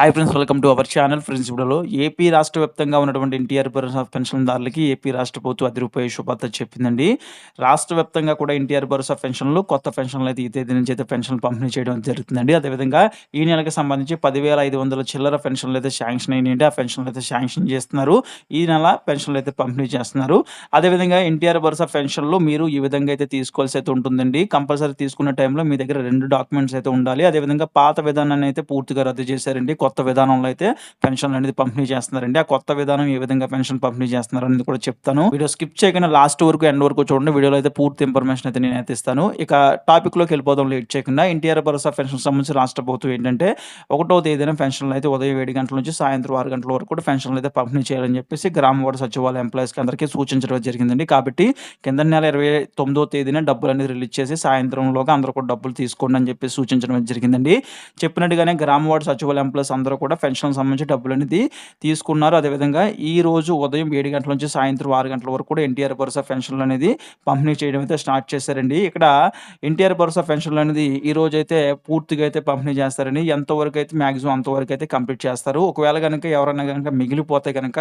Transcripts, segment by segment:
Hi friends welcome to our channel friends ఇప్పుడులో AP రాష్ట్ర వ్యాప్తంగా ఉన్నటువంటి ఎన్టీఆర్ భరోసా పెన్షన్దారులకి ఏపీ రాష్ట్ర ప్రభుత్వం అది రూపాయి శుభార్త చెప్పిందండి. రాష్ట్ర వ్యాప్తంగా కూడా ఎన్టీఆర్ భరోసా పెన్షన్లు కొత్త పెన్షన్లు అయితే ఈ తేదీ నుంచి అయితే పెన్షన్లు పంపిణీ చేయడం జరుగుతుందండి. అదేవిధంగా ఈ నెలకు సంబంధించి పదివేల ఐదు వందల చిల్లర పెన్షన్లు అయితే శాంక్షన్ అయినాయండి. ఆ పెన్షన్లు అయితే శాంక్షన్ చేస్తున్నారు. ఈ నెల పెన్షన్లు అయితే పంపిణీ చేస్తున్నారు. అదేవిధంగా ఎన్టీఆర్ భరోసా పెన్షన్లు మీరు ఈ విధంగా అయితే తీసుకోవాల్సి అయితే ఉంటుందండి. కంపల్సరీ తీసుకున్న టైంలో మీ దగ్గర రెండు డాక్యుమెంట్స్ అయితే ఉండాలి. అదేవిధంగా పాత విధానాన్ని అయితే పూర్తిగా రద్దు చేశారండి. కొత్త విధానంలో అయితే పెన్షన్ అనేది పంపిణీ చేస్తున్నారండి. ఆ కొత్త విధానం ఏ విధంగా పెన్షన్ పంపిణీ చేస్తున్నారు అనేది కూడా చెప్తాను. వీడియో స్కిప్ చేయకుండా లాస్ట్ వరకు ఎండ్ వరకు చూడండి. వీడియోలో అయితే పూర్తి ఇన్ఫర్మేషన్ అయితే నేను ఇస్తాను. ఇక టాపిక్లోకి వెళ్ళిపోదాం లేట్ చేయకుండా. ఎన్టీఆర్ భరోసా పెన్షన్ సంబంధించి రాష్ట్ర ప్రభుత్వం ఏంటంటే ఒకటో తేదీన పెన్షన్లు అయితే ఉదయం ఏడు గంటల నుంచి సాయంత్రం ఆరు గంటల వరకు కూడా పెన్షన్లు అయితే పంపిణీ చేయాలని చెప్పేసి గ్రామ వార్డు సచివాలయ ఎంప్లాయీస్కి అందరికీ సూచించడం జరిగిందండి. కాబట్టి కింద నెల ఇరవై తొమ్మిదో తేదీన డబ్బులు అనేది రిలీజ్ చేసి సాయంత్రంలోగా అందరూ కూడా డబ్బులు తీసుకోండి అని చెప్పి సూచించడం జరిగిందండి. చెప్పినట్టుగానే గ్రామ వార్డు సచివాలయ ఎంప్లాయీస్ అందరూ కూడా పెన్షన్ సంబంధించి డబ్బులు అనేది తీసుకున్నారు. అదేవిధంగా ఈ రోజు ఉదయం ఏడు గంటల నుంచి సాయంత్రం ఆరు గంటల వరకు కూడా ఎన్టీఆర్ భరోసా పెన్షన్లు అనేది పంపిణీ చేయడం అయితే స్టార్ట్ చేశారండి. ఇక్కడ ఎన్టీఆర్ భరోసా పెన్షన్లు అనేది ఈ రోజు అయితే పూర్తిగా అయితే పంపిణీ చేస్తారని ఎంతవరకు అయితే మ్యాక్సిమం అంతవరకు అయితే కంప్లీట్ చేస్తారు. ఒకవేళ కనుక ఎవరైనా కనుక మిగిలిపోతే కనుక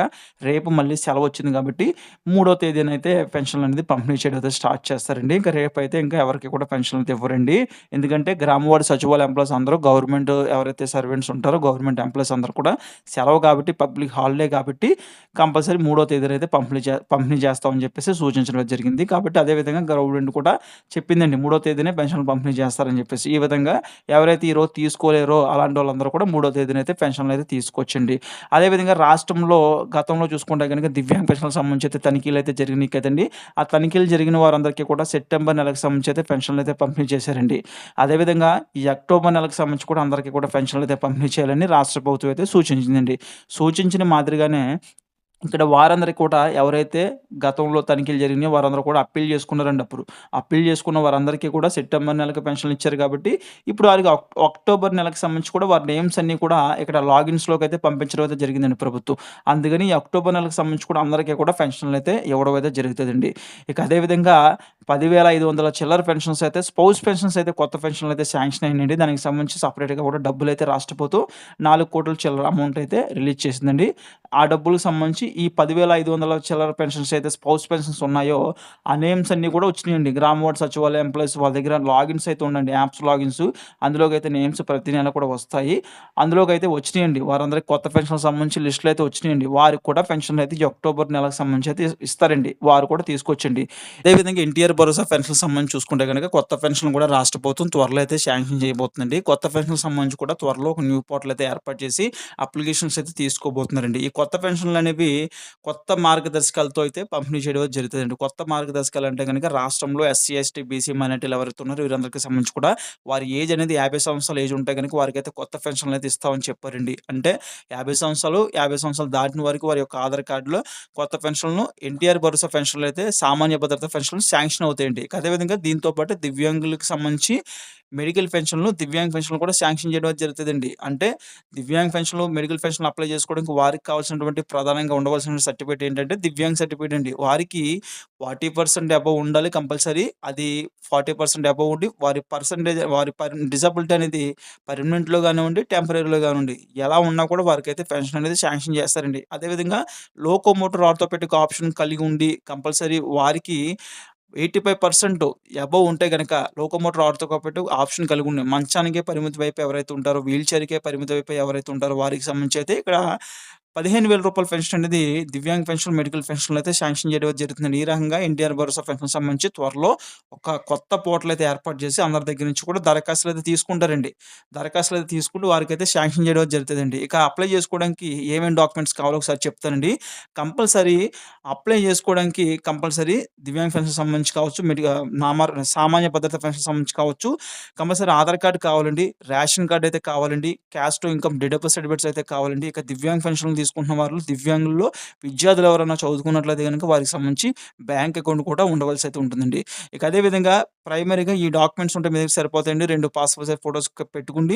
రేపు మళ్ళీ సెలవు వచ్చింది కాబట్టి మూడో తేదీన అయితే పెన్షన్లు అనేది పంపిణీ చేయడం అయితే స్టార్ట్ చేస్తారండి. ఇంకా రేపు అయితే ఇంకా ఎవరికి కూడా పెన్షన్లు అయితే ఇవ్వరండి. ఎందుకంటే గ్రామ సచివాలయ ఎంప్లాయీస్ అందరూ గవర్నమెంట్ ఎవరైతే సర్వెంట్స్ ఉంటారో గవర్నమెంట్ ఎంప్లాయీస్ అందరూ కూడా సెలవు కాబట్టి పబ్లిక్ హాలిడే కాబట్టి కంపల్సరీ మూడో తేదీన అయితే పంపిణీ చే పంపిణీ చేస్తామని చెప్పేసి సూచించడం జరిగింది. కాబట్టి అదేవిధంగా గవర్నమెంట్ కూడా చెప్పిందండి మూడో తేదీనే పెన్షన్లు పంపిణీ చేస్తారని చెప్పేసి. ఈ విధంగా ఎవరైతే ఈరోజు తీసుకోలేరో అలాంటి వాళ్ళందరూ కూడా మూడో తేదీన అయితే పెన్షన్లు అయితే తీసుకొచ్చండి. అదేవిధంగా రాష్ట్రంలో గతంలో చూసుకుంటే కనుక దివ్యాంగ పెన్షన్లకు సంబంధించి అయితే తనిఖీలు అయితే జరిగినాయి కదండి. ఆ తనిఖీలు జరిగిన వారందరికీ కూడా సెప్టెంబర్ నెలకు సంబంధించి అయితే పెన్షన్లు అయితే పంపిణీ చేశారండి. అదేవిధంగా ఈ అక్టోబర్ నెలకు సంబంధించి కూడా అందరికీ కూడా పెన్షన్లు అయితే పంపిణీ చేయాలని రాష్ట్ర ప్రభుత్వం అయితే సూచించిందండి. సూచించిన మాదిరిగానే ఇక్కడ వారందరికీ కూడా ఎవరైతే గతంలో తనిఖీలు జరిగినాయో వారందరూ కూడా అప్పీల్ చేసుకున్నారండి అప్పుడు. అప్పీల్ చేసుకున్న వారందరికీ కూడా సెప్టెంబర్ నెలకు పెన్షన్లు ఇచ్చారు కాబట్టి ఇప్పుడు వారికి అక్- అక్టోబర్ నెలకు సంబంధించి కూడా వారి నేమ్స్ అన్నీ కూడా ఇక్కడ లాగిన్స్లోకి అయితే పంపించడం అయితే జరిగిందండి ప్రభుత్వం. అందుకని అక్టోబర్ నెలకు సంబంధించి కూడా అందరికీ కూడా పెన్షన్లు అయితే ఇవ్వడం అయితే జరుగుతుందండి. ఇక అదేవిధంగా పదివేల ఐదు వందల చిల్లర పెన్షన్స్ అయితే స్పౌస్ పెన్షన్స్ అయితే కొత్త పెన్షన్లు అయితే శాంక్షన్ అయినండి దానికి సంబంధించి సపరేట్గా కూడా డబ్బులు అయితే రాష్ట్రపోతూ నాలుగు కోట్ల చిల్లర అమౌంట్ అయితే రిలీజ్ చేసిందండి. ఆ డబ్బులకు సంబంధించి ఈ పదివేల ఐదు వందల చిల్లర పెన్షన్స్ అయితే స్పౌస్ పెన్షన్స్ ఉన్నాయో ఆ నేమ్స్ అన్నీ కూడా వచ్చినాయండి. గ్రామ వార్డ్ సచివాలయ ఎంప్లాయీస్ వాళ్ళ దగ్గర లాగిన్స్ అయితే ఉండండి. యాప్స్ లాగిన్స్ అందులోకి అయితే నేమ్స్ ప్రతి నెల కూడా వస్తాయి. అందులోకి అయితే వచ్చినాయండి. వారందరికి కొత్త పెన్షన్ సంబంధించి లిస్టులు అయితే వచ్చినాయండి. వారికి కూడా పెన్షన్లు అయితే ఈ అక్టోబర్ నెలకు సంబంధించి అయితే ఇస్తారండి. వారు కూడా తీసుకొచ్చండి. అదేవిధంగా ఎన్టీఆర్ భరోసా పెన్షన్ సంబంధించి చూసుకుంటే కనుక కొత్త పెన్షన్ కూడా రాష్ట్ర ప్రభుత్వం త్వరలో అయితే శాంక్షన్ చేయబోతుందండి. కొత్త పెన్షన్ సంబంధించి కూడా త్వరలో ఒక న్యూ పోర్టల్ అయితే ఏర్పాటు చేసి అప్లికేషన్స్ అయితే తీసుకోబోతున్నారండి. ఈ కొత్త పెన్షన్లు అనేవి కొత్త మార్గదర్శకాలతో అయితే పంపిణీ చేయడం జరుగుతుందండి. కొత్త మార్గదర్శకాలు అంటే కనుక రాష్ట్రంలో ఎస్సీ ఎస్టీ బీసీ మైనార్టీలు ఎవరైతే ఉన్నారో వీరందరికీ సంబంధించి కూడా వారి ఏజ్ అనేది యాభై సంవత్సరాల ఏజ్ ఉంటే కనుక వారికి అయితే కొత్త పెన్షన్లు అయితే ఇస్తామని చెప్పారండి. అంటే యాభై సంవత్సరాలు యాభై సంవత్సరాలు దాటిన వరకు వారి యొక్క ఆధార్ కార్డులో కొత్త పెన్షన్లు ఎన్టీఆర్ భరోసా పెన్షన్లు అయితే సామాన్య భద్రత పెన్షన్లు శాంక్షన్ అవుతాయండి. అదేవిధంగా దీంతో పాటు దివ్యాంగులకు సంబంధించి మెడికల్ పెన్షన్లు దివ్యాంగ పెన్షన్లు కూడా శాంక్షన్ చేయడం జరుగుతుందండి. అంటే దివ్యాంగ్ పెన్షన్లు మెడికల్ పెన్షన్లు అప్లై చేసుకోవడానికి వారికి కావాల్సినటువంటి ప్రధానంగా ఉండవలసిన సర్టిఫికేట్ ఏంటంటే దివ్యాంగ సర్టిఫికేట్ అండి. వారికి ఫార్టీ పర్సెంట్ అబవ్ ఉండాలి కంపల్సరీ. అది ఫార్టీ పర్సెంట్ అబవ్ ఉండి వారి పర్సంటేజ్ వారి డిసబిలిటీ అనేది పర్మనెంట్లో కానివ్వండి టెంపరీలో కానివ్వండి ఎలా ఉన్నా కూడా వారికి అయితే పెన్షన్ అనేది శాంక్షన్ చేస్తారండి. అదేవిధంగా లోకోమోటర్ ఆర్థోపెటిక్ ఆప్షన్ కలిగి ఉండి కంపల్సరీ వారికి ఎయిటీ ఫైవ్ పర్సెంట్ అబవ్ ఉంటే కనుక లోకోమోటర్ ఆర్థోపెటిక్ ఆప్షన్ కలిగి ఉన్నాయి మంచానికే పరిమితి వైపు ఎవరైతే ఉంటారో వీల్ చైర్కే పరిమితి వైపు ఎవరైతే ఉంటారో వారికి సంబంధించి అయితే ఇక్కడ పదిహేను వేల రూపాయల పెన్షన్ అనేది దివ్యాంగ్ పెన్షన్ మెడికల్ పెన్షన్లు అయితే శాంక్షన్ చేయడం జరుగుతుంది. ఈ రకంగా ఎన్టీఆర్ భరోసా పెన్షన్ సంబంధించి త్వరలో ఒక కొత్త పోర్టల్ అయితే ఏర్పాటు చేసి అందరి దగ్గర నుంచి కూడా దరఖాస్తులు అయితే తీసుకుంటారండి. దరఖాస్తులు అయితే తీసుకుంటూ వారికి అయితే శాంక్షన్ చేయడం జరుగుతుందండి. ఇక అప్లై చేసుకోవడానికి ఏమేమి డాక్యుమెంట్స్ కావాలో ఒకసారి చెప్తానండి. కంపల్సరీ అప్లై చేసుకోవడానికి కంపల్సరీ దివ్యాంగ్ పెన్షన్ సంబంధించి కావచ్చు మెడికల్ నామ సామాన్య భద్రత పెన్షన్ సంబంధించి కావచ్చు కంపల్సరీ ఆధార్ కార్డు కావాలండి రేషన్ కార్డు అయితే కావాలండి క్యాస్ట్ ఇన్కమ్ డిడబుల్ సర్టిఫికేట్స్ అయితే కావాలండి. ఇక దివ్యాంగ్ పెన్షన్ చేసుకుంటున్న వారు దివ్యాంగుల్లో విద్యార్థులు ఎవరైనా చదువుకున్నట్లయితే గనుక వారికి సంబంధించి బ్యాంక్ అకౌంట్ కూడా ఉండవలసి అయితే ఉంటుందండి. ఇక అదే విధంగా ప్రైమరీగా ఈ డాక్యుమెంట్స్ ఉంటే మీ దగ్గర సరిపోతాయండి. రెండు పాస్‌పోర్ట్ సైజ్ ఫోటోస్ పెట్టుకుండి పెట్టుకోండి.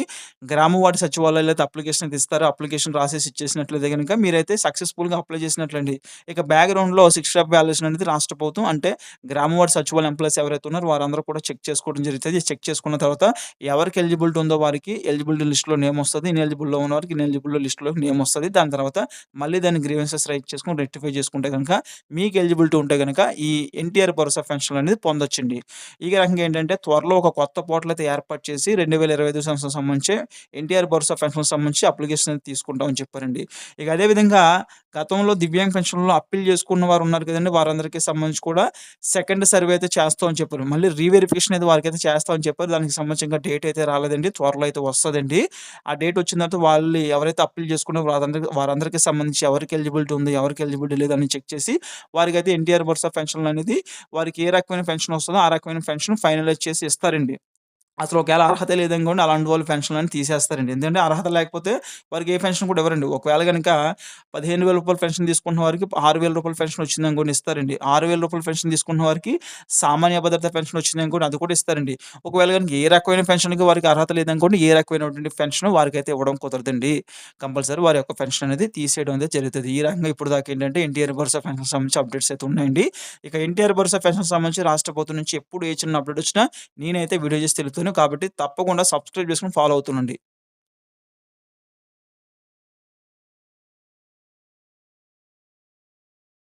గ్రామ వార్డు సచివాలయాల్లో అయితే అప్లికేషన్ అయితే ఇస్తారు. అప్లికేషన్ రాసేసి ఇచ్చేసినట్లయితే కనుక మీరైతే సక్సెస్‌ఫుల్‌గా అప్లై చేసినట్లండి. ఇక బ్యాక్‌గ్రౌండ్‌లో శిక్ష వాల్యుయేషన్ అనేది రాష్ట్ర ప్రభుత్వం అంటే గ్రామ వార్డు సచివాలయం ఎంప్లాయీస్ ఎవరైతే ఉన్నారో వారందరూ కూడా చెక్ చేసుకోవడం జరుగుతుంది చెక్ చేసుకున్న తర్వాత ఎవరికి ఎలిజిబిలిటీ ఉందో వారికి ఎలిజిబిలిటీ లిస్టులో నేమ్ వస్తుంది ఇన్ ఇనెలిజిబుల్‌లో ఉన్న వారికి ఇనెలిజిబుల్ లిస్టులో నేమ్ వస్తుంది దాని తర్వాత మళ్ళీ దాన్ని గ్రీవెన్సెస్ రైట్ చేసుకొని రెక్టిఫై చేసుకుంటే కనుక మీకు ఎలిజిబిలిటీ ఉంటే కనుక ఈ ఎన్టీఆర్ భరోసా పెన్షన్ అనేది పొందొచ్చండి. ఈ రకంగా ఏంటంటే త్వరలో ఒక కొత్త పోర్టల్ అయితే ఏర్పాటు చేసి 2025 సంవత్సరం సంబంధించి ఎన్టీఆర్ భరోసా పెన్షన్ సంబంధించి అప్లికేషన్ అనేది తీసుకుంటామని చెప్పారండి. ఇక అదే విధంగా గతంలో దివ్యాంగ్ పెన్షన్‌లో అప్పీల్ చేసుకున్న వారు ఉన్నారు కదండీ! వారందరికీ సంబంధించి కూడా సెకండ్ సర్వే అయితే చేస్తామని చెప్పారు. మళ్ళీ రీవెరిఫికేషన్ అయితే వారికి అయితే చేస్తామని చెప్పారు. దానికి సంబంధించి ఇంకా డేట్ అయితే రాలేదండి. త్వరలో అయితే వస్తుందండి ఆ డేట్ వచ్చిన తర్వాత వాళ్ళు ఎవరైతే అప్పీల్ చేసుకున్నారో వారందరికీ వారందరికీ సంబంధించి ఎవరికి ఎలిజిబిలిటీ ఉంది, ఎవరికి ఎలిజిబిలిటీ లేదని చెక్ చేసి వారికి అయితే ఎన్టీఆర్ భరోసా పెన్షన్ అనేది వారికి ఏ రకమైన పెన్షన్ వస్తుందో ఆ రకమైన పెన్షన్ ఫైనలైజ్ చేసి ఇస్తారండి. అసలు ఒకవేళ అర్హత లేదనుకోండి అలాంటి వాళ్ళు పెన్షన్‌లన్నీ తీసేస్తారండి. ఎందుకంటే అర్హత లేకపోతే వారికి ఏ పెన్షన్ కూడా ఇవ్వరండి. ఒకవేళ కనుక పదిహేను వేల రూపాయల పెన్షన్ తీసుకున్న వారికి ఆరు వేల రూపాయల పెన్షన్ వచ్చిందనుకోండి ఇస్తారండి. ఆరు వేల రూపాయల పెన్షన్ తీసుకున్న వారికి సామాన్య భద్రత పెన్షన్ వచ్చిందనుకోండి అది కూడా ఇస్తారండి. ఒకవేళ గనుక ఏ రకమైన పెన్షన్‌కి వారికి అర్హత లేదనుకోండి ఏ రకమైనటువంటి పెన్షన్ వారికి అయితే ఇవ్వడం కుదరదండి. కంపల్సరీ వారి యొక్క పెన్షన్ అనేది తీసేయడం అనేది జరుగుతుంది ఈ రకంగా దాకా ఏంటంటే ఎన్టీఆర్ భరోసా పెన్షన్ సంబంధించి అప్డేట్స్ అయితే ఉన్నాయండి. ఇక ఎన్టీఆర్ భరోసా పెన్షన్ సంబంధించి రాష్ట్ర ప్రభుత్వం నుంచి ఎప్పుడు ఏ చిన్న అప్డేట్ వచ్చినా నేనైతే వీడియో చేసి తెలుపుతాను. కాబట్టి తప్పకుండా సబ్స్క్రైబ్ చేసుకుని ఫాలో అవుతుండండి.